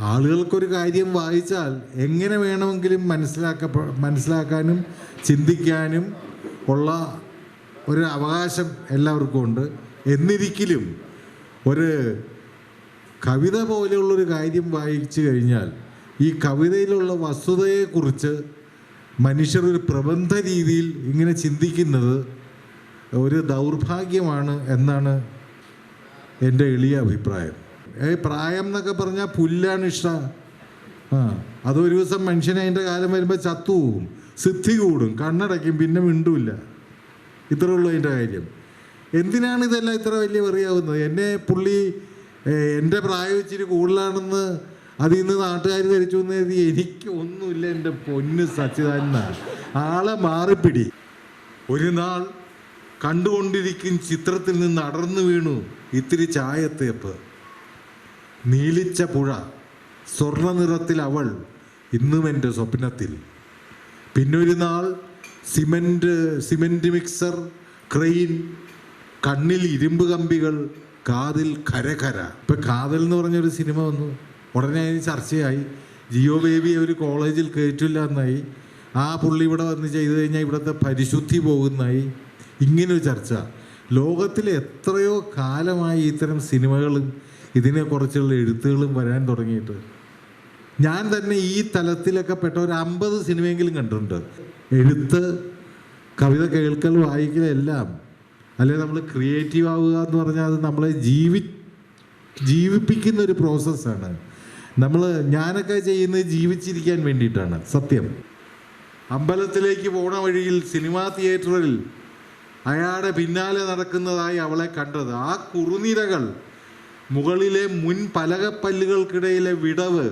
ആളുകൾക്കൊരു കാര്യം വായിച്ചാൽ എങ്ങനെ വേണമെങ്കിലും മനസ്സിലാക്ക മനസ്സിലാക്കാനും ചിന്തിക്കാനും ഉള്ള ഒരു അവകാശം എല്ലാവർക്കും ഉണ്ട്. എന്നിരിക്കലും ഒരു കവിത പോലെയുള്ളൊരു കാര്യം വായിച്ചു കഴിഞ്ഞാൽ ഈ കവിതയിലുള്ള വസ്തുതയെക്കുറിച്ച് മനുഷ്യർ ഒരു പ്രബന്ധ രീതിയിൽ ഇങ്ങനെ ചിന്തിക്കുന്നത് ഒരു ദൗർഭാഗ്യമാണ് എന്നാണ് എന്റെ എളിയ അഭിപ്രായം. ഏ പ്രായം എന്നൊക്കെ പറഞ്ഞാൽ പുല്ലാണ് ഇഷ്ടം. ആ അതൊരു ദിവസം മനുഷ്യനെ അതിന്റെ കാലം വരുമ്പോൾ ചത്തു പോവും സിദ്ധി കൂടും. കണ്ണടയ്ക്കും. പിന്നെ മിണ്ടൂല്ല. ഇത്രേ ഉള്ളൂ അതിന്റെ കാര്യം. എന്തിനാണ് ഇതെല്ലാം ഇത്ര വലിയ വെറിയാവുന്നത്? എന്നെ പുള്ളി എന്റെ പ്രായം ഇച്ചിരി കൂടുതലാണെന്ന് അതിൽ നിന്ന് നാട്ടുകാർ ധരിച്ചു എന്ന് കരുതി എനിക്കൊന്നുമില്ല എന്റെ പൊന്ന് സച്ചിദാനന്ദ. ആളെ മാറിപ്പിടി. ഒരു നാൾ കണ്ടുകൊണ്ടിരിക്കും ചിത്രത്തിൽ നിന്ന് അടർന്നു വീണു ഇത്തിരി ചായത്തേപ്പ് നീലിച്ച പുഴ സ്വർണനിറത്തിൽ അവൾ ഇന്നും എന്റെ സ്വപ്നത്തിൽ. പിന്നൊരു നാൾ സിമന്റ് സിമന്റ് മിക്സർ ക്രെയിൻ കണ്ണിൽ ഇരുമ്പ് കമ്പികൾ കാതിൽ കരകര ഇപ്പം കാതൽ എന്ന് പറഞ്ഞൊരു സിനിമ വന്നു. ഉടനെ അതിന് ചർച്ചയായി. ജിയോ ബേബി ഒരു കോളേജിൽ കയറ്റില്ല എന്നായി ആ പുള്ളി ഇവിടെ വന്ന് ചെയ്തു കഴിഞ്ഞാൽ ഇവിടുത്തെ പരിശുദ്ധി പോകുന്നായി. ഇങ്ങനൊരു ചർച്ച. ലോകത്തിൽ എത്രയോ കാലമായി ഇത്തരം സിനിമകളും ഇതിനെക്കുറിച്ചുള്ള എഴുത്തുകളും വരാൻ തുടങ്ങിയിട്ട്. ഞാൻ തന്നെ ഈ തലത്തിലൊക്കെ പെട്ട ഒരു അമ്പത് സിനിമയെങ്കിലും കണ്ടിട്ടുണ്ട്. എഴുത്ത് കവിത കേൾക്കൽ വായിക്കൽ എല്ലാം. അല്ലെ നമ്മൾ ക്രിയേറ്റീവ് ആവുക എന്ന് പറഞ്ഞാൽ അത് നമ്മളെ ജീവി ജീവിപ്പിക്കുന്ന ഒരു പ്രോസസ്സാണ് നമ്മൾ ഞാനൊക്കെ ചെയ്യുന്നത് ജീവിച്ചിരിക്കാൻ വേണ്ടിയിട്ടാണ് സത്യം. അമ്പലത്തിലേക്ക് പോണ വഴിയിൽ സിനിമാ തിയേറ്ററിൽ അയാളുടെ പിന്നാലെ നടക്കുന്നതായി അവളെ കണ്ടത്. ആ കുറുനിരകൾ മുകളിലെ മുൻ പലകപ്പല്ലുകൾക്കിടയിലെ വിടവ്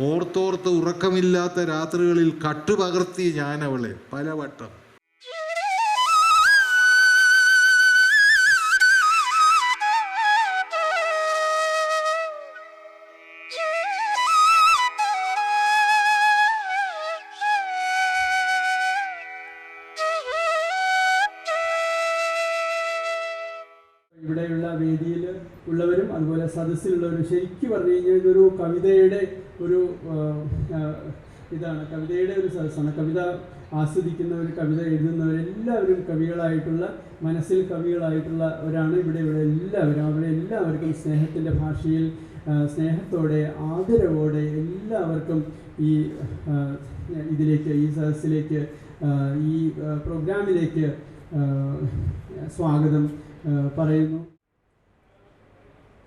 ഓർത്തോർത്ത് ഉറക്കമില്ലാത്ത രാത്രികളിൽ കട്ടുപകർത്തി ഞാനവളെ പലവട്ടം ഇവിടെയുള്ള വേദിയിൽ ഉള്ളവരും അതുപോലെ സദസ്സിലുള്ളവരും ശരിക്കും പറഞ്ഞു കഴിഞ്ഞാൽ ഇതൊരു കവിതയുടെ ഒരു ഇതാണ്. കവിതയുടെ ഒരു സദസ്സാണ്. കവിത ആസ്വദിക്കുന്നവർ കവിത എഴുതുന്നവരെല്ലാവരും കവികളായിട്ടുള്ള മനസ്സിൽ കവികളായിട്ടുള്ളവരാണ് ഇവിടെ ഇവിടെ എല്ലാവരും. അവിടെ എല്ലാവർക്കും സ്നേഹത്തിന്റെ ഭാഷയിൽ സ്നേഹത്തോടെ ആദരവോടെ എല്ലാവർക്കും ഈ ഇതിലേക്ക് ഈ സദസ്സിലേക്ക് ഈ പ്രോഗ്രാമിലേക്ക് സ്വാഗതം. പറയുന്നു.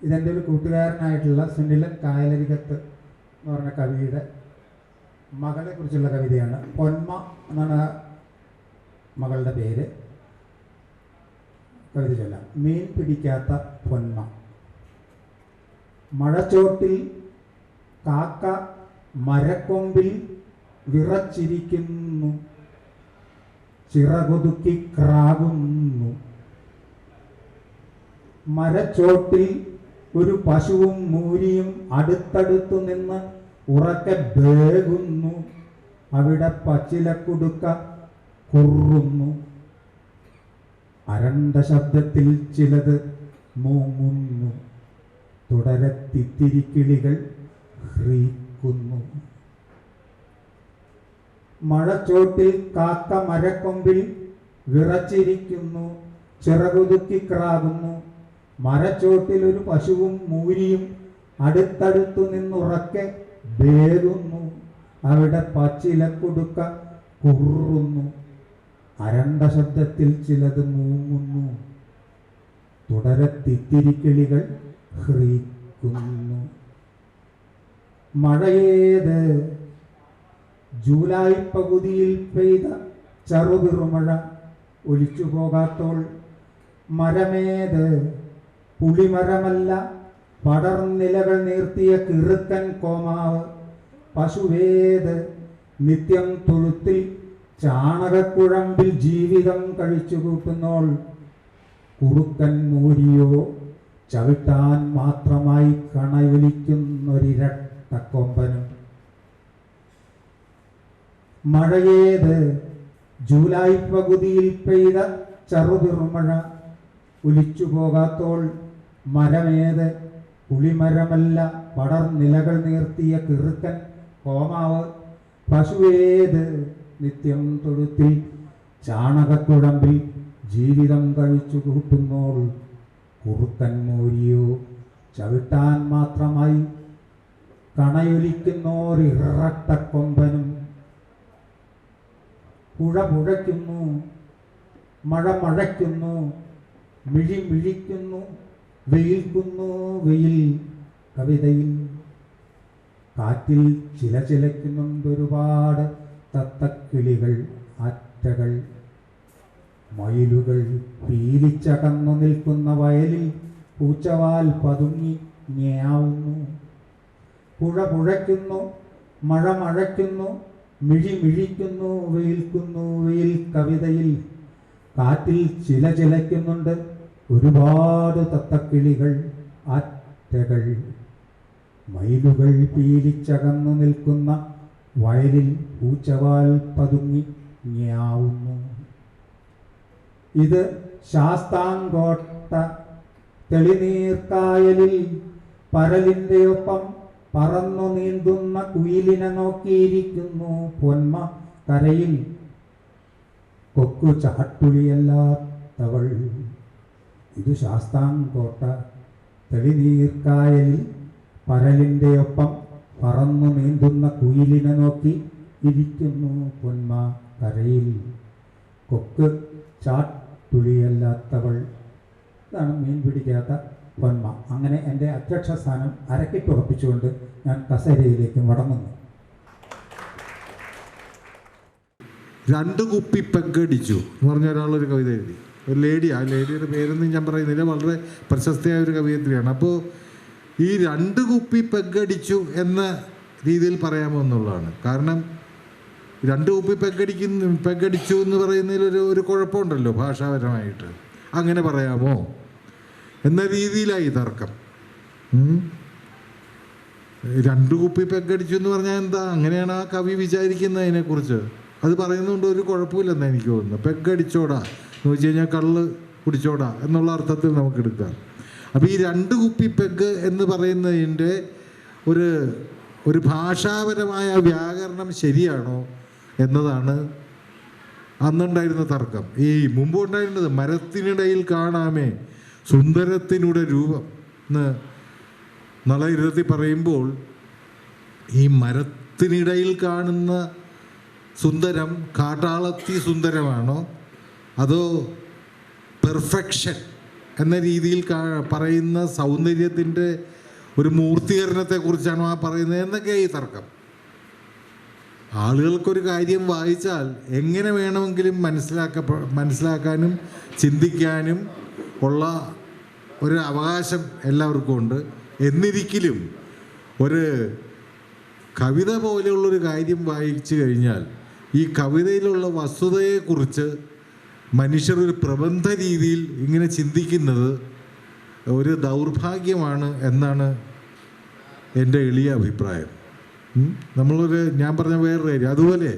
ഇതെന്റെ ഒരു കൂട്ടുകാരനായിട്ടുള്ള സുനിലൻ കായലരികത്ത് എന്ന് പറഞ്ഞ കവിയുടെ മകളെ കുറിച്ചുള്ള കവിതയാണ്. പൊന്മ എന്നാണ് മകളുടെ പേര്. കവിത ചൊല്ലാം. മീൻ പിടിക്കാത്ത പൊന്മ. മഴച്ചോട്ടിൽ കാക്ക മരക്കൊമ്പിൽ വിറച്ചിരിക്കുന്നു. ചിറകൊതുക്കി ക്രാകുന്നു മരച്ചോട്ടിൽ ഒരു പശുവും മൂരിയും അടുത്തടുത്തു നിന്ന് ഉറക്കെ ബേകുന്നു. അവിടെ പച്ചിലക്കുടുക്ക കുറുന്നു. അരണ്ട ശബ്ദത്തിൽ ചിലത് മൂങ്ങുന്നു. തുടരെ തിത്തിരിക്കിളികൾ ഹ്രീക്കുന്നു. മഴച്ചോട്ടിൽ കാക്ക മരക്കൊമ്പിൽ വിറച്ചിരിക്കുന്നു. ചിറകുതുക്കിക്രാകുന്നു മരച്ചോട്ടിൽ ഒരു പശുവും മൂരിയും അടുത്തടുത്തു നിന്നുറക്കെ വേകുന്നു അവിടെ പച്ചിലക്കുടുക്ക കുറുന്നു അരണ്ട ശബ്ദത്തിൽ ചിലത് മൂങ്ങുന്നു. തുടരെ തിത്തിരിക്കിളികൾ ഹ്രീക്കുന്നു മഴയേത്? ജൂലൈ പകുതിയിൽ പെയ്ത ചറുപിറുമഴ ഒലിച്ചു പോകാത്തോൾ മരമേത്? പുളിമരമല്ല പടർന്നിലകൾ നീർത്തിയ കിറുക്കൻ കോമാവ്. പശുവേത് നിത്യം തുളുത്തിൽ ചാണകക്കുഴമ്പിൽ ജീവിതം കഴിച്ചു കൂട്ടുന്നോൾ. കുറുക്കൻ മൂരിയോ ചവിട്ടാൻ മാത്രമായി കണയൊലിക്കുന്നൊരിരട്ടക്കൊമ്പനും മഴയേത് ജൂലൈ പകുതിയിൽ പെയ്ത ചെറുതിർമഴ ഒലിച്ചു പോകാത്തോൾ മരമേത്? പുളിമരമല്ല പടർ നിലകൾ നീർത്തിയ കിറുക്കൻ കോമാവ്. പശുവേത് നിത്യം തൊഴുത്തിൽ ചാണകക്കുഴമ്പിൽ ജീവിതം കഴിച്ചു കൂട്ടുന്നോൾ കുറുക്കൻ മൂരിയോ ചവിട്ടാൻ മാത്രമായി കണയൊലിക്കുന്നോരിറട്ടക്കൊമ്പനും പുഴ പുഴയ്ക്കുന്നു മഴ മഴയ്ക്കുന്നു മിഴി മിഴിക്കുന്നു വെയിൽക്കുന്നു വെയിൽ കവിതയിൽ. കാറ്റിൽ ചില ചിലയ്ക്കുന്നുണ്ടൊരുപാട് തത്തക്കിളികൾ ആറ്റകൾ. മയിലുകൾ പീലിച്ചകന്നു നിൽക്കുന്ന വയലിൽ പൂച്ചവാൽ പതുങ്ങി ഞാവുന്നു പുഴ പുഴയ്ക്കുന്നു മഴ മഴയ്ക്കുന്നു മിഴി മിഴിക്കുന്നു വെയിൽക്കുന്നു വെയിൽ കവിതയിൽ. കാറ്റിൽ ചില ചിലയ്ക്കുന്നുണ്ട് ഒരുപാട് തത്തക്കിളികൾ ആറ്റകൾ മയിലുകൾ പീലിച്ചകന്നു നിൽക്കുന്ന വയലിൽ പൂച്ചവാൽ പതുങ്ങി ഞാവുന്നു ഇത് ശാസ്താങ്കോട്ട തെളിനീർക്കായലിൽ പരലിന്റെ ഒപ്പം പറന്നു നീന്തുന്ന കുയിലിനെ നോക്കിയിരിക്കുന്നു പൊന്മ കരയിൽ. കൊക്കു ചാട്ടുളിയല്ലാത്തവൾ ഇത് ശാസ്താംകോട്ട തെളിനീർക്കായലിൽ പരലിന്റെ ഒപ്പം പറന്നു നീന്തുന്ന കുയിലിനെ നോക്കി ഇരിക്കുന്നു പൊന്മ കരയിൽ. കൊക്ക് ചാട്ടുളിയല്ലാത്തവൾ. ഇതാണ് മീൻ പിടിക്കാത്ത പൊന്മ. അങ്ങനെ എന്റെ അധ്യക്ഷ സ്ഥാനം അരക്കിട്ടുറപ്പിച്ചുകൊണ്ട് ഞാൻ കസേരയിലേക്ക് മടങ്ങുന്നു രണ്ട് കുപ്പി പെങ്കടിച്ചു. എന്ന് പറഞ്ഞ ഒരാളൊരു കവിത എഴുതി. ഒരു ലേഡി ആ ലേഡിയുടെ പേരൊന്നും ഞാൻ പറയുന്നില്ല. വളരെ പ്രശസ്തയായ ഒരു കവിയത്രിയാണ്. അപ്പോൾ ഈ രണ്ട് കുപ്പി പെഗടിച്ചു എന്ന രീതിയിൽ പറയാമോ എന്നുള്ളതാണ്. കാരണം രണ്ട് കുപ്പി പെഗടിക്കുന്നു പെഗടിച്ചു എന്ന് പറയുന്നതിൽ ഒരു ഒരു കുഴപ്പമുണ്ടല്ലോ ഭാഷാപരമായിട്ട്. അങ്ങനെ പറയാമോ? എന്ന രീതിയിലായി തർക്കം. രണ്ട് കുപ്പി പെഗടിച്ചു എന്ന് പറഞ്ഞാൽ എന്താ? അങ്ങനെയാണ് ആ കവി വിചാരിക്കുന്നത് അതിനെക്കുറിച്ച്. അത് പറയുന്നതുകൊണ്ട് ഒരു കുഴപ്പമില്ലെന്നാണ് എനിക്ക് തോന്നുന്നത് പെഗടിച്ചോടാ എന്ന് വെച്ച് കഴിഞ്ഞാൽ കള്ള് കുടിച്ചോടാ എന്നുള്ള അർത്ഥത്തിൽ നമുക്ക് എടുക്കാം അപ്പോൾ ഈ രണ്ട് കുപ്പി പെഗ് എന്ന് പറയുന്നതിന്റെ ഒരു ഒരു ഭാഷാപരമായ വ്യാകരണം ശരിയാണോ എന്നതാണ് അന്നുണ്ടായിരുന്ന തർക്കം. ഈ മുമ്പ് ഉണ്ടായിരുന്നത് മരത്തിനിടയിൽ കാണാമേ സുന്ദരത്തിനുടെ രൂപം എന്ന് നളയിരുത്തി പറയുമ്പോൾ ഈ മരത്തിനിടയിൽ കാണുന്ന സുന്ദരം കാട്ടാളത്തി സുന്ദരമാണോ അതോ പെർഫെക്ഷൻ എന്ന രീതിയിൽ പറയുന്ന സൗന്ദര്യത്തിന്റെ ഒരു മൂർത്തീകരണത്തെക്കുറിച്ചാണോ ആ പറയുന്നത് എന്നൊക്കെ ഈ തർക്കം. ആളുകൾക്കൊരു കാര്യം വായിച്ചാൽ എങ്ങനെ വേണമെങ്കിലും മനസ്സിലാക്ക മനസ്സിലാക്കാനും ചിന്തിക്കാനും ഉള്ള ഒരു അവകാശം എല്ലാവർക്കും ഉണ്ട്. എന്നിരിക്കലും ഒരു കവിത പോലെയുള്ളൊരു കാര്യം വായിച്ചു കഴിഞ്ഞാൽ ഈ കവിതയിലുള്ള വസ്തുതയെക്കുറിച്ച് മനുഷ്യർ ഒരു പ്രബന്ധ രീതിയിൽ ഇങ്ങനെ ചിന്തിക്കുന്നത് ഒരു ദൗർഭാഗ്യമാണ് എന്നാണ് എന്റെ എളിയ അഭിപ്രായം? നമ്മളൊരു ഞാൻ പറഞ്ഞ വേറൊരു കാര്യം. അതുപോലെ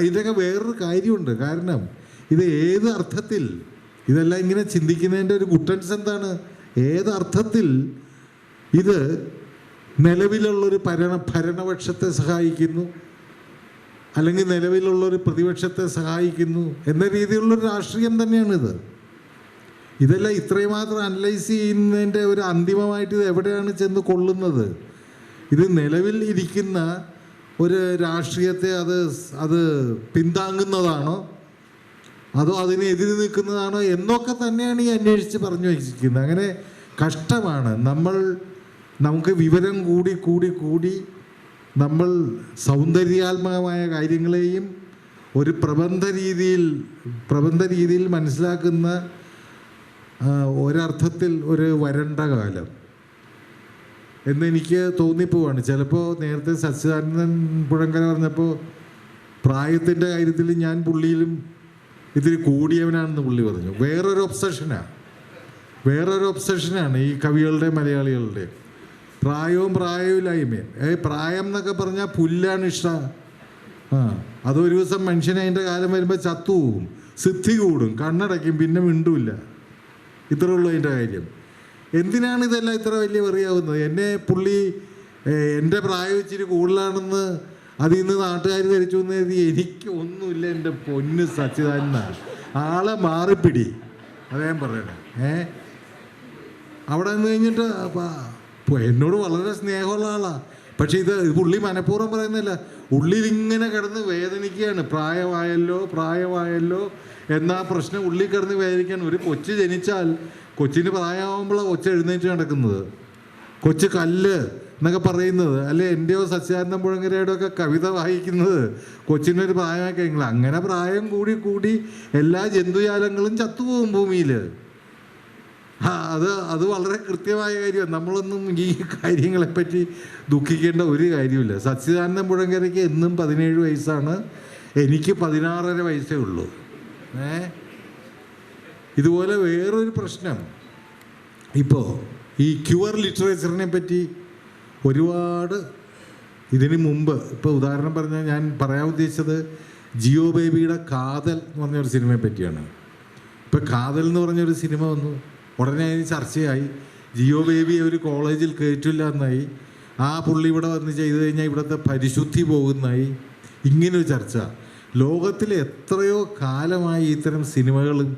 ഇതൊക്കെ വേറൊരു കാര്യമുണ്ട്. കാരണം ഇത് ഏത് അർത്ഥത്തിൽ ഇതെല്ലാം ഇങ്ങനെ ചിന്തിക്കുന്നതിന്റെ ഒരു ഗുട്ടൻസ് എന്താണ്? ഏത് അർത്ഥത്തിൽ ഇത് നിലവിലുള്ളൊരു ഭരണ ഭരണപക്ഷത്തെ സഹായിക്കുന്നു? അല്ലെങ്കിൽ നിലവിലുള്ള ഒരു പ്രതിപക്ഷത്തെ സഹായിക്കുന്നു എന്ന രീതിയിലുള്ളൊരു രാഷ്ട്രീയം തന്നെയാണിത്. ഇതെല്ലാം ഇത്രയും മാത്രം അനലൈസ് ചെയ്യുന്നതിന്റെ ഒരു അന്തിമമായിട്ട് ഇത് എവിടെയാണ് ചെന്ന് കൊള്ളുന്നത്? ഇത് നിലവിൽ ഇരിക്കുന്ന ഒരു രാഷ്ട്രീയത്തെ അത് അത് പിന്താങ്ങുന്നതാണോ? അതോ അതിനെതിരെ നിൽക്കുന്നതാണോ എന്നൊക്കെ തന്നെയാണ് ഈ അന്വേഷിച്ച് പറഞ്ഞു വെച്ചിരിക്കുന്നത്. അങ്ങനെ കഷ്ടമാണ്. നമ്മൾ നമുക്ക് വിവരം കൂടി കൂടി കൂടി നമ്മൾ സൗന്ദര്യാത്മകമായ കാര്യങ്ങളെയും ഒരു പ്രബന്ധ രീതിയിൽ പ്രബന്ധ രീതിയിൽ മനസ്സിലാക്കുന്ന ഒരർത്ഥത്തിൽ ഒരു വരണ്ട കാലം. എന്നെനിക്ക് തോന്നിപ്പോവാണ്. ചിലപ്പോൾ നേരത്തെ സച്ചിദാനന്ദൻ പുഴങ്കര പറഞ്ഞപ്പോൾ പ്രായത്തിന്റെ കാര്യത്തിൽ ഞാൻ പുള്ളിയിലും ഇത്തിരി കൂടിയവനാണെന്ന് പുള്ളി പറഞ്ഞു. വേറൊരു ഒബ്സഷനാണ് വേറൊരു ഒബ്സഷനാണ് ഈ കവികളുടെ മലയാളികളുടെ പ്രായവും പ്രായമില്ലായ്മയും. ഏ പ്രായം എന്നൊക്കെ പറഞ്ഞാൽ പുല്ലാണ് ഇഷ്ടം. ആ അതൊരു ദിവസം മനുഷ്യനെ അതിന്റെ കാലം വരുമ്പോൾ ചത്തുപോകും സിദ്ധി കൂടും. കണ്ണടയ്ക്കും. പിന്നെ മിണ്ടൂല്ല. ഇത്രേ ഉള്ളൂ അതിന്റെ കാര്യം. എന്തിനാണ് ഇതെല്ലാം ഇത്ര വലിയ വെറിയാവുന്നത്? എന്നെ പുള്ളി എന്റെ പ്രായം ഇച്ചിരി കൂടുതലാണെന്ന് അതിൽ നിന്ന് നാട്ടുകാർ ധരിച്ചു എന്ന് കരുതി എനിക്ക് ഒന്നുമില്ല എന്റെ പൊന്ന് സച്ചിദാനന്ദ. ആളെ മാറിപ്പിടി. അതേ പറയണേ ഏ? അവിടെ നിന്ന് കഴിഞ്ഞിട്ട് എന്നോട് വളരെ സ്നേഹമുള്ള ആളാണ് പക്ഷെ ഇത് പുള്ളി മനഃപൂർവം പറയുന്നില്ല. ഉള്ളിൽ ഇങ്ങനെ കിടന്ന് വേദനിക്കുകയാണ്. പ്രായമായല്ലോ പ്രായമായല്ലോ എന്നാ പ്രശ്നം ഉള്ളിൽ കിടന്ന് വേദനിക്കുകയാണ്. ഒരു കൊച്ചു ജനിച്ചാൽ കൊച്ചിന് പ്രായമാകുമ്പോഴാണ് കൊച്ചു എഴുന്നേറ്റ് നടക്കുന്നത്. കൊച്ചു കല്ല് എന്നൊക്കെ പറയുന്നത്. അല്ലെ? എന്റെയോ സച്ചിദാനന്ദ മുഴങ്ങരയുടെ ഒക്കെ കവിത വായിക്കുന്നത് കൊച്ചിനൊരു പ്രായമായി കഴിഞ്ഞാൽ അങ്ങനെ പ്രായം കൂടി കൂടി എല്ലാ ജന്തുജാലങ്ങളും ചത്തുപോകും ഭൂമിയിൽ അത് അത് വളരെ കൃത്യമായ കാര്യമാണ്. നമ്മളൊന്നും ഈ കാര്യങ്ങളെപ്പറ്റി ദുഃഖിക്കേണ്ട ഒരു കാര്യമില്ല. സച്ചിദാനന്ദ പുഴങ്കരയ്ക്ക് എന്നും പതിനേഴ് വയസ്സാണ്. എനിക്ക് പതിനാറര വയസ്സേ ഉള്ളൂ. ഏ? ഇതുപോലെ വേറൊരു പ്രശ്നം. ഇപ്പോൾ ഈ ക്യുവർ ലിറ്ററേച്ചറിനെ പറ്റി ഒരുപാട് ഇതിനു മുമ്പ് ഇപ്പോൾ ഉദാഹരണം പറഞ്ഞാൽ ഞാൻ പറയാൻ ഉദ്ദേശിച്ചത് ജിയോ ബേബിയുടെ കാതൽ എന്ന് പറഞ്ഞൊരു സിനിമയെ പറ്റിയാണ്. ഇപ്പം കാതൽ എന്ന് പറഞ്ഞൊരു സിനിമ വന്നു. ഉടനെ അതിന് ചർച്ചയായി. ജിയോ ബേബി ഒരു കോളേജിൽ കയറ്റില്ല എന്നായി ആ പുള്ളി ഇവിടെ വന്ന് ചെയ്തു കഴിഞ്ഞാൽ ഇവിടുത്തെ പരിശുദ്ധി പോകുന്നതായി ഇങ്ങനൊരു ചർച്ച. ലോകത്തിൽ എത്രയോ കാലമായി ഇത്തരം സിനിമകളും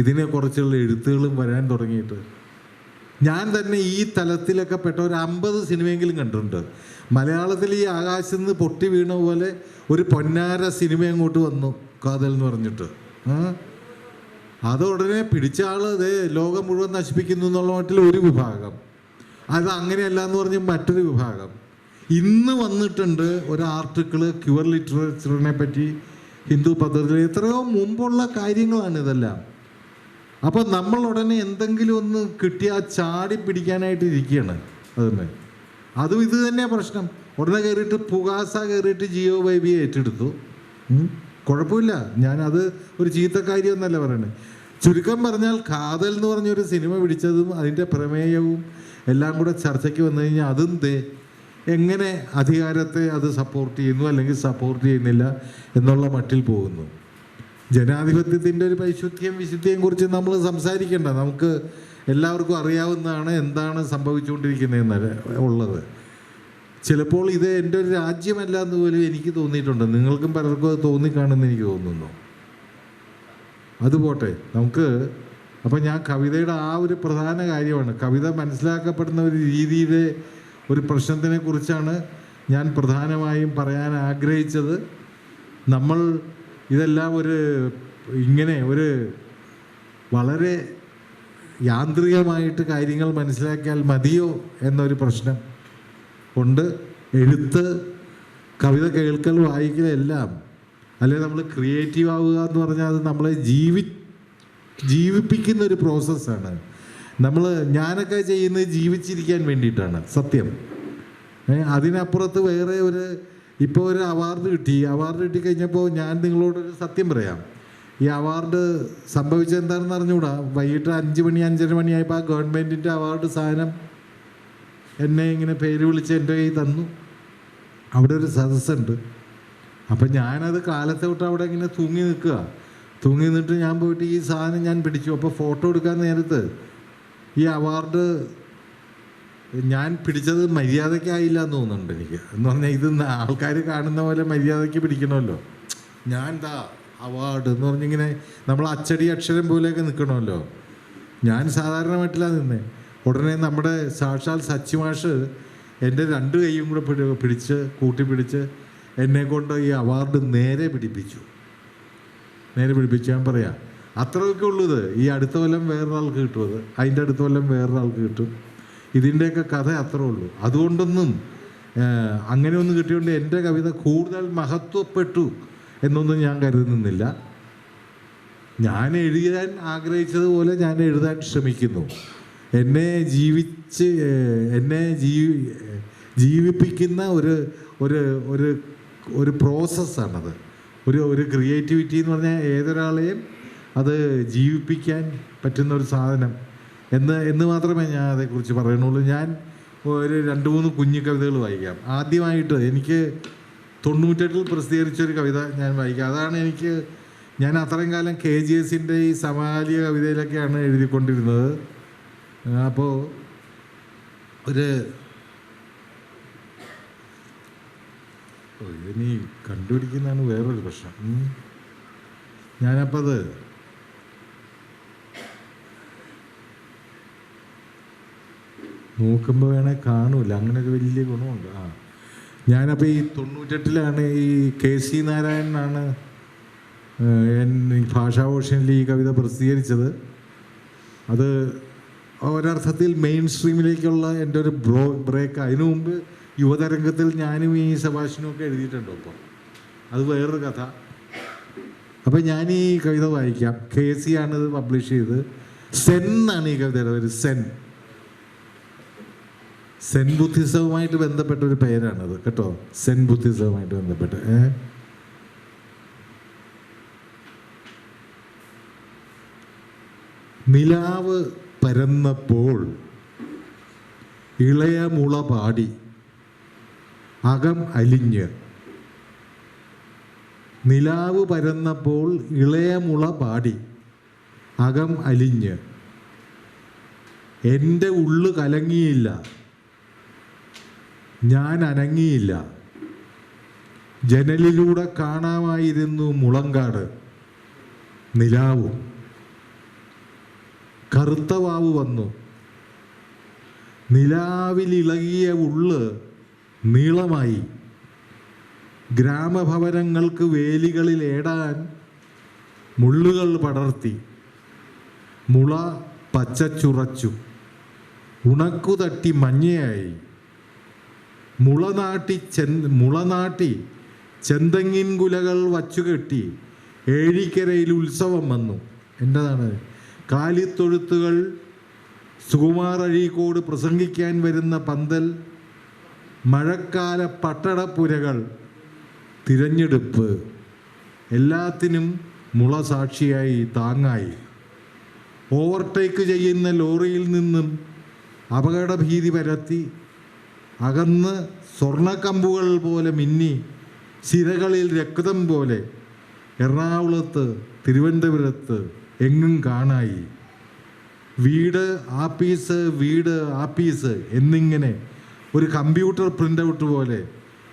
ഇതിനെക്കുറിച്ചുള്ള എഴുത്തുകളും വരാൻ തുടങ്ങിയിട്ട്. ഞാൻ തന്നെ ഈ തലത്തിലൊക്കെ പെട്ട ഒരു അമ്പത് സിനിമയെങ്കിലും കണ്ടിട്ടുണ്ട്. മലയാളത്തിൽ ഈ ആകാശത്ത് നിന്ന് പൊട്ടി വീണ പോലെ ഒരു പൊന്നാര സിനിമ അങ്ങോട്ട് വന്നു കാതൽ എന്ന് പറഞ്ഞിട്ട്? അത് ഉടനെ പിടിച്ച ആൾ അത് ലോകം മുഴുവൻ നശിപ്പിക്കുന്നു എന്നുള്ള മട്ടിൽ ഒരു വിഭാഗം. അത് അങ്ങനെയല്ല എന്ന് പറഞ്ഞ് മറ്റൊരു വിഭാഗം. ഇന്ന് വന്നിട്ടുണ്ട് ഒരു ആർട്ടിക്കിൾ ക്യുവർ ലിറ്ററേച്ചറിനെ പറ്റി ഹിന്ദു പത്രത്തിൽ എത്രയോ മുമ്പുള്ള കാര്യങ്ങളാണ് ഇതെല്ലാം. അപ്പോൾ നമ്മൾ ഉടനെ എന്തെങ്കിലും ഒന്ന് കിട്ടിയാൽ ചാടി പിടിക്കാനായിട്ട് ഇരിക്കുകയാണ് അതന്നെ അതും ഇത് തന്നെ പ്രശ്നം. ഉടനെ കയറിയിട്ട് പുകാസ കയറിയിട്ട് ജിയോ ബൈബിയെ ഏറ്റെടുത്തു. കുഴപ്പമില്ല. ഞാനത് ഒരു ചീത്ത കാര്യമൊന്നല്ല പറയണത് ചുരുക്കം പറഞ്ഞാൽ കാതൽ എന്ന് പറഞ്ഞൊരു സിനിമ പിടിച്ചതും അതിന്റെ പ്രമേയവും എല്ലാം കൂടെ ചർച്ചയ്ക്ക് വന്നു കഴിഞ്ഞാൽ അതും ദേ എങ്ങനെ അധികാരത്തെ അത് സപ്പോർട്ട് ചെയ്യുന്നു അല്ലെങ്കിൽ സപ്പോർട്ട് ചെയ്യുന്നില്ല എന്നുള്ള മട്ടിൽ പോകുന്നു. ജനാധിപത്യത്തിന്റെ ഒരു പരിശുദ്ധിയും വിശുദ്ധിയും കുറിച്ച് നമ്മൾ സംസാരിക്കേണ്ട. നമുക്ക് എല്ലാവർക്കും അറിയാവുന്നതാണ് എന്താണ് സംഭവിച്ചുകൊണ്ടിരിക്കുന്നതെന്ന് ഉള്ളത്. ചിലപ്പോൾ ഇത് എന്റെ ഒരു രാജ്യമല്ല എന്ന് പോലും എനിക്ക് തോന്നിയിട്ടുണ്ട്. നിങ്ങൾക്കും പലർക്കും അത് തോന്നിക്കാണെന്ന് എനിക്ക് തോന്നുന്നു. അത് പോട്ടെ നമുക്ക് അപ്പം ഞാൻ കവിതയുടെ ആ ഒരു പ്രധാന കാര്യമാണ്. കവിത മനസ്സിലാക്കപ്പെടുന്ന ഒരു രീതിയിലെ ഒരു പ്രശ്നത്തിനെ കുറിച്ചാണ് ഞാൻ പ്രധാനമായും പറയാൻ ആഗ്രഹിച്ചത്. നമ്മൾ ഇതെല്ലാം ഒരു ഇങ്ങനെ ഒരു വളരെ യാന്ത്രികമായിട്ട് കാര്യങ്ങൾ മനസ്സിലാക്കിയാൽ മതിയോ എന്നൊരു പ്രശ്നം ഉണ്ട്. എഴുത്ത് കവിത കേൾക്കൽ വായിക്കൽ എല്ലാം അല്ലെ നമ്മൾ ക്രിയേറ്റീവ് ആവുക എന്ന് പറഞ്ഞാൽ അത് നമ്മളെ ജീവി ജീവിപ്പിക്കുന്ന ഒരു പ്രോസസ്സാണ് നമ്മൾ ഞാനൊക്കെ ചെയ്യുന്നത് ജീവിച്ചിരിക്കാൻ വേണ്ടിയിട്ടാണ് സത്യം. അതിനപ്പുറത്ത് വേറെ ഒരു ഇപ്പോൾ ഒരു അവാർഡ് കിട്ടി. അവാർഡ് കിട്ടിക്കഴിഞ്ഞപ്പോൾ ഞാൻ നിങ്ങളോടൊരു സത്യം പറയാം. ഈ അവാർഡ് സംഭവിച്ചത് എന്താണെന്ന് അറിഞ്ഞുകൂടാ വൈകിട്ട് അഞ്ച് മണി അഞ്ചര മണിയായപ്പോൾ ആ ഗവൺമെന്റിന്റെ അവാർഡ് സാധനം എന്നെ ഇങ്ങനെ പേര് വിളിച്ച് എന്റെ കയ്യിൽ തന്നു. അവിടെ ഒരു സദസ്സുണ്ട്. അപ്പം ഞാനത് കാലത്തെ തൊട്ട് അവിടെ ഇങ്ങനെ തൂങ്ങി നിൽക്കുക. തൂങ്ങി നിന്നിട്ട് ഞാൻ പോയിട്ട് ഈ സാധനം ഞാൻ പിടിച്ചു. അപ്പോൾ ഫോട്ടോ എടുക്കാൻ നേരത്ത് ഈ അവാർഡ് ഞാൻ പിടിച്ചത് മര്യാദയ്ക്കായില്ല എന്ന് തോന്നുന്നുണ്ട് എനിക്ക്. എന്ന് പറഞ്ഞാൽ ഇത് ആൾക്കാർ കാണുന്ന പോലെ മര്യാദയ്ക്ക് പിടിക്കണമല്ലോ. ഞാൻ എന്താ അവാർഡ് എന്ന് പറഞ്ഞിങ്ങനെ നമ്മൾ അച്ചടി അക്ഷരം പോലെയൊക്കെ നിൽക്കണമല്ലോ ഞാൻ സാധാരണ മട്ടിലാണ് നിന്നേ. ഉടനെ നമ്മുടെ സാക്ഷാൽ സച്ചിമാഷ് എന്റെ രണ്ട് കൈയും കൂടെ പിടി പിടിച്ച് കൂട്ടിപ്പിടിച്ച് എന്നെ കൊണ്ട് ഈ അവാർഡ് നേരെ പിടിപ്പിച്ചു. നേരെ പിടിപ്പിച്ചു. ഞാൻ പറയാം അത്രയൊക്കെ ഉള്ളത് ഈ അടുത്ത കൊല്ലം വേറൊരാൾക്ക് കിട്ടും അത് അതിന്റെ അടുത്ത കൊല്ലം വേറൊരാൾക്ക് കിട്ടും? ഇതിന്റെയൊക്കെ കഥ അത്രേ ഉള്ളൂ. അതുകൊണ്ടൊന്നും അങ്ങനെ ഒന്ന് കിട്ടിയോണ്ട് എന്റെ കവിത കൂടുതൽ മഹത്വപ്പെട്ടു എന്നൊന്നും ഞാൻ കരുതുന്നില്ല. ഞാൻ എഴുതാൻ ആഗ്രഹിച്ചതുപോലെ ഞാൻ എഴുതാൻ ശ്രമിക്കുന്നു. എന്നെ ജീവിച്ച് എന്നെ ജീവി ജീവിപ്പിക്കുന്ന ഒരു ഒരു ഒരു ഒരു പ്രോസസ്സാണത് ഒരു ഒരു ക്രിയേറ്റിവിറ്റി എന്ന് പറഞ്ഞാൽ ഏതൊരാളെയും അത് ജീവിപ്പിക്കാൻ പറ്റുന്ന ഒരു സാധനം. എന്ന് എന്ന് മാത്രമേ ഞാൻ അതേക്കുറിച്ച് പറയണുള്ളൂ ഞാൻ ഒരു രണ്ട് മൂന്ന് കുഞ്ഞു കവിതകൾ വായിക്കാം. ആദ്യമായിട്ട് എനിക്ക് തൊണ്ണൂറ്റെട്ടിൽ പ്രസിദ്ധീകരിച്ച ഒരു കവിത ഞാൻ വായിക്കാം. അതാണ് എനിക്ക് ഞാൻ അത്രയും കാലം കെ ജി എസിന്റെ ഈ സമകാലിക കവിതയിലൊക്കെയാണ് എഴുതിക്കൊണ്ടിരുന്നത്. അപ്പോൾ ഒരു ഓ, ഇതിനി കണ്ടുപിടിക്കുന്നതാണ് വേറൊരു പ്രശ്നം. ഞാനപ്പത് അത് നോക്കുമ്പോൾ വേണേൽ കാണൂല. അങ്ങനെ ഒരു വലിയ ഗുണമുണ്ട്. ആ. ഞാനപ്പോൾ ഈ തൊണ്ണൂറ്റെട്ടിലാണ് ഈ കെ സി നാരായണനാണ് ഭാഷാ ഓഷനിൽ ഈ കവിത പ്രസിദ്ധീകരിച്ചത്. അത് ഒരർത്ഥത്തിൽ മെയിൻ സ്ട്രീമിലേക്കുള്ള എന്റെ ഒരു ബ്രോ ബ്രേക്ക്. അതിനു മുമ്പ് യുവതരംഗത്തിൽ ഞാനും ഈ സഭാഷനും ഒക്കെ എഴുതിയിട്ടുണ്ട് ഒപ്പം അത് വേറൊരു കഥ. അപ്പം ഞാൻ ഈ കവിത വായിക്കാം. കെ സി ആണ് ഇത് പബ്ലിഷ് ചെയ്ത്. സെൻ എന്നാണ് ഈ കവിതയുടെ പേര്. സെൻ. സെൻ ബുദ്ധിസവുമായിട്ട് ബന്ധപ്പെട്ട ഒരു പേരാണത്. കേട്ടോ? സെൻ ബുദ്ധിസവുമായിട്ട് ബന്ധപ്പെട്ട് ഏ? നിലാവ് പരന്നപ്പോൾ ഇളയ മുള പാടി. അകം അലിഞ്ഞ്. നിലാവ് പരന്നപ്പോൾ ഇളയമുള പാടി. അകം അലിഞ്ഞ്. എന്റെ ഉള്ളു കലങ്ങിയില്ല. ഞാൻ അനങ്ങിയില്ല. ജനലിലൂടെ കാണാമായിരുന്നു മുളങ്കാട്. നിലാവും. കറുത്ത വാവ് വന്നു. നിലാവിലിളകിയ ഉള്ള് നീളമായി ഗ്രാമഭവനങ്ങൾക്ക് വേലികളിൽ ഏടാൻ മുള്ളുകൾ പടർത്തി മുള പച്ചച്ചുറച്ചു ഉണക്കു തട്ടി മഞ്ഞയായി മുളനാട്ടി ചെ മുളനാട്ടി ചെന്തെങ്ങിൻ കുലകൾ വച്ചുകെട്ടി ഏഴിക്കരയിൽ ഉത്സവം വന്നു. എന്റെതാണ് കാലിത്തൊഴുത്തുകൾ സുകുമാർ അഴീക്കോട് പ്രസംഗിക്കാൻ വരുന്ന പന്തൽ മഴക്കാല പട്ടടപ്പുരകൾ തിരഞ്ഞെടുപ്പ് എല്ലാത്തിനും മുള സാക്ഷിയായി താങ്ങായി. ഓവർടേക്ക് ചെയ്യുന്ന ലോറിയിൽ നിന്നും അപകടഭീതി പരത്തി അകന്ന് സ്വർണക്കമ്പുകൾ പോലെ മിന്നി സിരകളിൽ രക്തം പോലെ എറണാകുളത്ത് തിരുവനന്തപുരത്ത് എങ്ങും കാണായി. വീട് ആപ്പീസ് വീട് ആപ്പീസ് എന്നിങ്ങനെ ഒരു കമ്പ്യൂട്ടർ പ്രിന്റ് ഔട്ട് പോലെ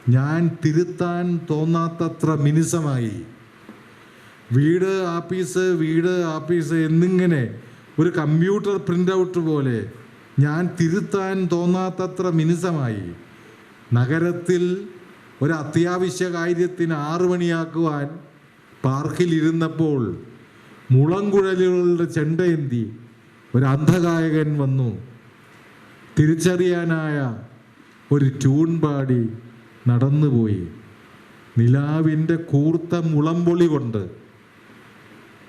ഞാൻ തിരുത്താൻ തോന്നാത്തത്ര മിനുസമായി. വീട് ആപ്പീസ് വീട് ആപ്പീസ് എന്നിങ്ങനെ ഒരു കമ്പ്യൂട്ടർ പ്രിന്റ് ഔട്ട് പോലെ ഞാൻ തിരുത്താൻ തോന്നാത്തത്ര മിനുസമായി. നഗരത്തിൽ ഒരു അത്യാവശ്യ കാര്യത്തിന് ആറു മണിയാക്കുവാൻ പാർക്കിലിരുന്നപ്പോൾ മുളങ്കുഴലുകളുടെ ചെണ്ടയന്തി ഒരു അന്ധഗായകൻ വന്നു. തിരിച്ചറിയാനായ ഒരു ട്യൂൺ പാടി നടന്നുപോയി. നിലാവിന്റെ കൂർത്ത മുളമ്പൊളി കൊണ്ട്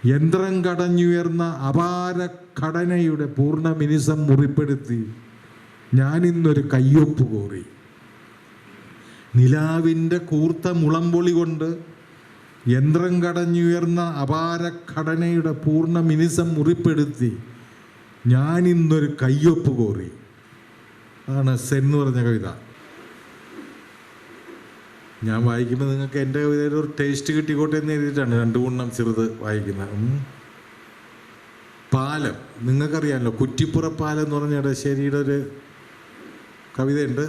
യന്ത്രം കടഞ്ഞുയർന്ന അപാര ഘടനയുടെ പൂർണ മിനിസം മുറിപ്പെടുത്തി ഞാനിന്നൊരു കയ്യൊപ്പ് കോറി. നിലാവിന്റെ കൂർത്ത മുളമ്പൊളി കൊണ്ട് യന്ത്രം കടഞ്ഞുയർന്ന അപാര ഘടനയുടെ പൂർണ മിനിസം മുറിപ്പെടുത്തി ഞാനിന്നൊരു കയ്യൊപ്പ് കോറി. അതാണ് സെൻ എന്ന് പറഞ്ഞ കവിത. ഞാൻ വായിക്കുമ്പോൾ നിങ്ങൾക്ക് എന്റെ കവിതയിൽ ഒരു ടേസ്റ്റ് കിട്ടിക്കോട്ടെ എന്ന് എഴുതിയിട്ടാണ് രണ്ട് മൂന്നെണ്ണം ചെറുത് വായിക്കുന്നത്. പാലം. നിങ്ങൾക്കറിയാമല്ലോ കുറ്റിപ്പുറ പാലം എന്ന് പറഞ്ഞ ഇടശ്ശേരിയുടെ ഒരു കവിതയുണ്ട്.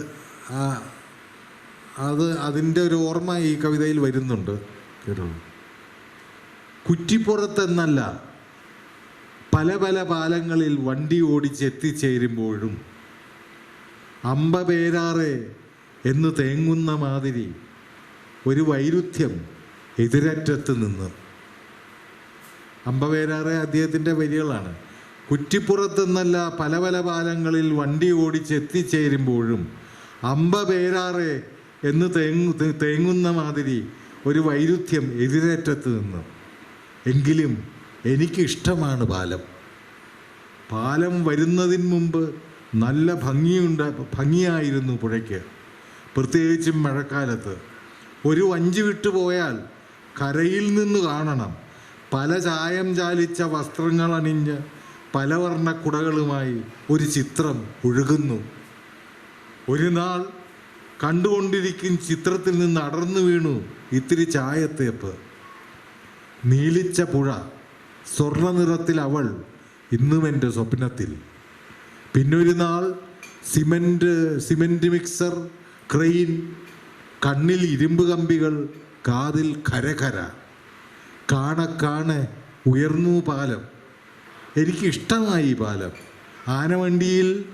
അത് അതിന്റെ ഒരു ഓർമ്മ ഈ കവിതയിൽ വരുന്നുണ്ട് കുറ്റിപ്പുറത്തെന്നല്ല പല പല പാലങ്ങളിൽ വണ്ടി ഓടിച്ച് എത്തിച്ചേരുമ്പോഴും അമ്പ പേരാറെ എന്ന് തേങ്ങുന്ന മാതിരി ഒരു വൈരുദ്ധ്യം എതിരറ്റത്ത് നിന്ന്. അമ്പവേരാറെ അദ്ദേഹത്തിന്റെ വരികളാണ്. കുറ്റിപ്പുറത്തെന്നല്ല പല പല പാലങ്ങളിൽ വണ്ടി ഓടിച്ച് എത്തിച്ചേരുമ്പോഴും അമ്പ പേരാറെ എന്ന് തേങ്ങു തേങ്ങുന്ന മാതിരി ഒരു വൈരുദ്ധ്യം എതിരേറ്റത്ത് നിന്ന്. എങ്കിലും എനിക്കിഷ്ടമാണ് പാലം. പാലം വരുന്നതിന് മുമ്പ് നല്ല ഭംഗിയുണ്ട ഭംഗിയായിരുന്നു പുഴയ്ക്ക്. പ്രത്യേകിച്ചും മഴക്കാലത്ത്. ഒരു വഞ്ചി വിട്ടു പോയാൽ കരയിൽ നിന്ന് കാണണം. പല ചായം ചാലിച്ച വസ്ത്രങ്ങൾ അണിഞ്ഞ് പലവർണ കുടകളുമായി ഒരു ചിത്രം ഒഴുകുന്നു. ഒരു നാൾ കണ്ടുകൊണ്ടിരിക്കും ചിത്രത്തിൽ നിന്ന് അടർന്നു വീണു ഇത്തിരി ചായത്തേപ്പ്. നീലിച്ച പുഴ സ്വർണ നിറത്തിൽ അവൾ ഇന്നും എന്റെ സ്വപ്നത്തിൽ. പിന്നൊരു നാൾ സിമന്റ് സിമന്റ് മിക്സർ ക്രെയിൻ കണ്ണിൽ ഇരുമ്പ് കമ്പികൾ കാതിൽ കരകര. കാണെ കാണെ ഉയർന്നു പാലം. എനിക്കിഷ്ടമായി പാലം. ആനവണ്ടിയിൽ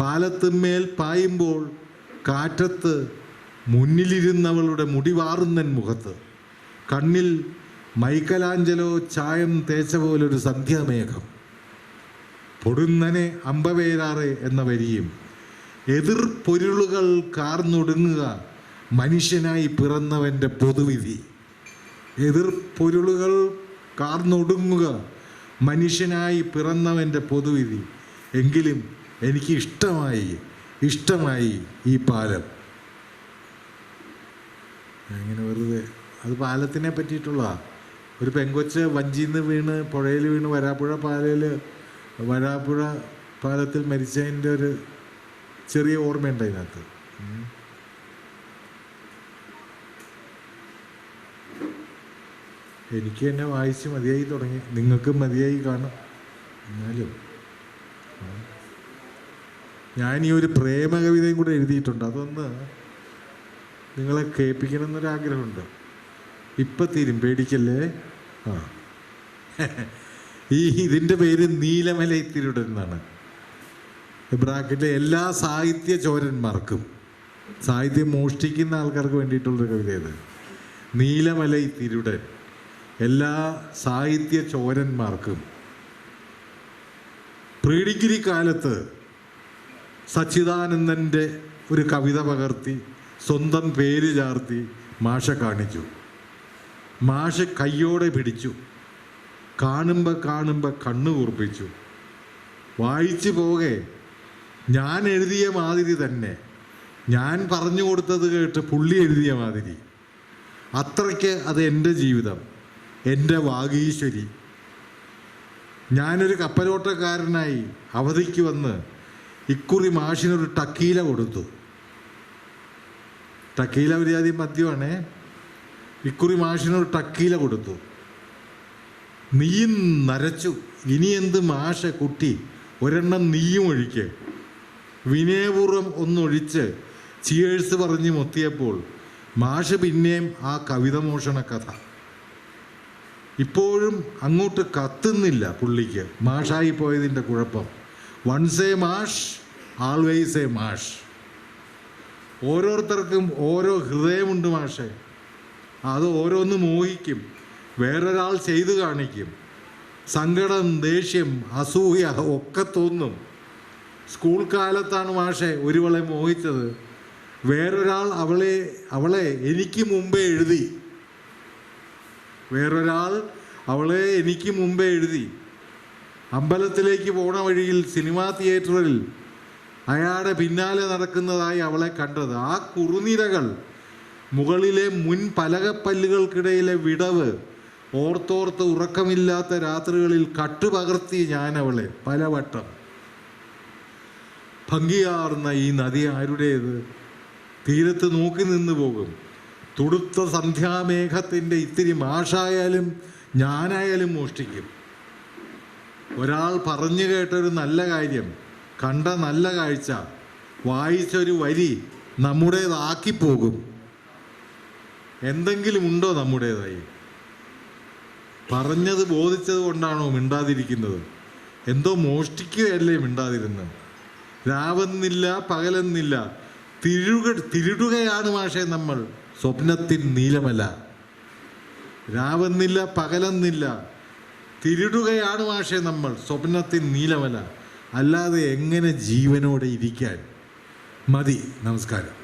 പാലത്തിന്മേൽ പായുമ്പോൾ കാറ്റത്ത് മുന്നിലിരുന്നവളുടെ മുടിവാറുന്നൻ മുഖത്ത്. കണ്ണിൽ മൈക്കലാഞ്ചലോ ചായം തേച്ച പോലൊരു സന്ധ്യാമേഘം. പൊടുന്നനെ അമ്പവേരാറെ എന്ന വരിയും എതിർ പൊരുളുകൾ കാർന്നൊടുങ്ങുക മനുഷ്യനായി പിറന്നവന്റെ പൊതുവിധി. എതിർ പൊരുളുകൾ കാർന്നൊടുങ്ങുക മനുഷ്യനായി പിറന്നവന്റെ പൊതുവിധി. എങ്കിലും എനിക്ക് ഇഷ്ടമായി ഇഷ്ടമായി ഈ പാലം. അങ്ങനെ വെറുതെ? അത് പാലത്തിനെ പറ്റിയിട്ടുള്ള ഒരു പെങ്കൊച്ച് വഞ്ചിന്ന് വീണ് പുഴയിൽ വീണ് വരാപ്പുഴ പാലയിൽ വരാപ്പുഴ പാലത്തിൽ മരിച്ചതിന്റെ ഒരു ചെറിയ ഓർമ്മയുണ്ട് അതിനകത്ത്. എനിക്ക് തന്നെ വായിച്ച് മതിയായി തുടങ്ങി. നിങ്ങൾക്ക് മതിയായി കാണും. എന്നാലും. ഞാൻ ഈ ഒരു പ്രേമ കവിതയും കൂടെ എഴുതിയിട്ടുണ്ട്. അതൊന്ന് നിങ്ങളെ കേൾപ്പിക്കണം എന്നൊരാഗ്രഹമുണ്ട് ഇപ്പം തീരും. പേടിക്കല്ലേ? ആ. ഈ ഇതിന്റെ പേര് നീലമലൈത്തിരുടൻ എന്നാണ് ബ്രാക്കറ്റിലെ എല്ലാ സാഹിത്യ ചോരന്മാർക്കും സാഹിത്യം മോഷ്ടിക്കുന്ന ആൾക്കാർക്ക് വേണ്ടിയിട്ടുള്ളൊരു കവിത ഇത്. നീലമലൈ തിരുടൻ എല്ലാ സാഹിത്യ ചോരന്മാർക്കും. പ്രീഡിഗ്രി കാലത്ത് സച്ചിദാനന്ദന്റെ ഒരു കവിത പകർത്തി സ്വന്തം പേര് ചാർത്തി മാഷ കാണിച്ചു. മാഷ കയ്യോടെ പിടിച്ചു. കാണുമ്പോൾ കാണുമ്പോൾ കണ്ണു കുറിപ്പിച്ചു. വായിച്ചു പോകെ. ഞാൻ എഴുതിയ മാതിരി തന്നെ. ഞാൻ പറഞ്ഞു കൊടുത്തത് കേട്ട് പുള്ളി എഴുതിയ മാതിരി. അത്രയ്ക്ക് അത് എന്റെ ജീവിതം. എന്റെ വാഗീശ്വരി. ഞാനൊരു കപ്പലോട്ടക്കാരനായി അവധിക്ക് വന്ന് ഇക്കുറി മാഷിനൊരു ടക്കീല കൊടുത്തു. ടക്കീല ഒരു ജാതി മദ്യമാണേ. ഇക്കുറി മാഷിനൊരു ടക്കീല കൊടുത്തു. നീയും നരച്ചു. ഇനി എന്ത് മാഷ കുട്ടി? ഒരെണ്ണം നീയും ഒഴിക്ക്. വിനയപൂർവം ഒന്നൊഴിച്ച് ചിയേഴ്സ് പറഞ്ഞ് മൊത്തിയപ്പോൾ മാഷ് പിന്നെയും ആ കവിത മോഷണ കഥ. ഇപ്പോഴും അങ്ങോട്ട് കത്തുന്നില്ല പുള്ളിക്ക്. മാഷായി പോയതിന്റെ കുഴപ്പം. വൺസ് എ മാഷ് ആൾവേസ് എ മാഷ് ഓരോരുത്തർക്കും ഓരോ ഹൃദയമുണ്ട് മാഷെ. അത് ഓരോന്ന് മോഹിക്കും. വേറൊരാൾ ചെയ്തു കാണിക്കും. സങ്കടം ദേഷ്യം അസൂയ ഒക്കെ തോന്നും. സ്കൂൾ കാലത്താണ് മാഷെ ഒരുവളെ മോഹിച്ചത്. വേറൊരാൾ അവളെ അവളെ എനിക്ക് മുമ്പേ എഴുതി. വേറൊരാൾ അവളെ എനിക്ക് മുമ്പേ എഴുതി. അമ്പലത്തിലേക്ക് പോണ വഴിയിൽ സിനിമാ തിയേറ്ററിൽ അയാളുടെ പിന്നാലെ നടക്കുന്നതായി അവളെ കണ്ടത്. ആ കുറുനിരകൾ മുകളിലെ മുൻ പലകപ്പല്ലുകൾക്കിടയിലെ വിടവ് ഓർത്തോർത്ത് ഉറക്കമില്ലാത്ത രാത്രികളിൽ കട്ടുപകർത്തി ഞാൻ അവളെ പലവട്ടം. ഭംഗിയാർന്ന ഈ നദി ആരുടേത്? തീരത്ത് നോക്കി നിന്ന് പോകും. തുടുത്ത സന്ധ്യാമേഘത്തിന്റെ ഇത്തിരി മാഷായാലും ഞാനായാലും മോഷ്ടിക്കും. ഒരാൾ പറഞ്ഞു കേട്ടൊരു നല്ല കാര്യം കണ്ട നല്ല കാഴ്ച വായിച്ചൊരു വരി നമ്മുടേതാക്കിപ്പോകും. എന്തെങ്കിലും ഉണ്ടോ നമ്മുടേതായി? പറഞ്ഞത് ബോധിച്ചത് കൊണ്ടാണോ മിണ്ടാതിരിക്കുന്നത്? എന്തോ മോഷ്ടിക്കുകയല്ലേ മിണ്ടാതിരുന്നത്? രാവെന്നില്ല പകലെന്നില്ല. തിരുക തിരുടുകയാണ് മാഷെ നമ്മൾ. സ്വപ്നത്തിൽ നീലമല. രാവെന്നില്ല പകലെന്നില്ല. തിരുടുകയാണ് മാഷെ നമ്മൾ. സ്വപ്നത്തിൽ നീലമല. അല്ലാതെ എങ്ങനെ ജീവനോടെ ഇരിക്കാൻ? മതി. നമസ്കാരം.